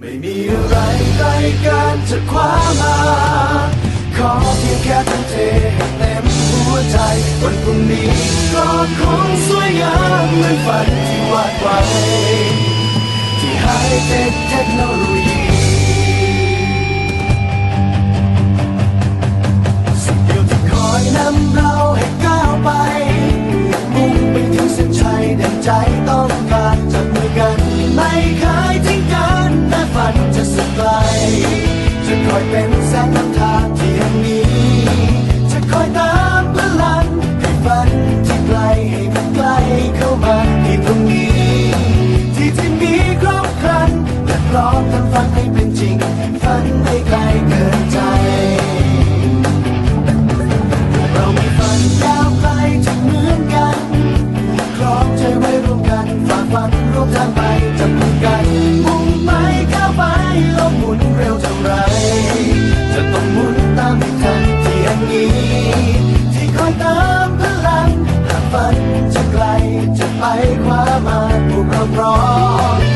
ไม่มีอะไรใกล้กันจะคว้ามา ขอเพียงแค่ตั้งเทให้เต็มหัวใจ วันพรุ่งนี้ก็คงสวยงามเหมือนฝันที่วาดไว้ ที่ไฮเทคเทคโนโลยีสิ่งเดียวที่คอยนำเราให้ก้าวไป มุ่งไปถึงเส้นชัยดังใจ คอยเป็นแสงนำทางที่ยังมีจะคอยตามพลังให้ฝันที่ไกลให้มันใกล้เข้ามาที่ตรงนี้ ที่ที่มีครบครันและพร้อมทำฝันให้เป็นจริง ฝันให้ไกลเกินใจ เรามีฝันยาวไกลที่เหมือนกันครองใจไว้ร่วมกันฝ่าฟันร่วมทางไปจับมือกันมุ่งไปก้าวไปโลกหมุนเร็วเท่าไร ไปคว้ามาพวกเราพรอม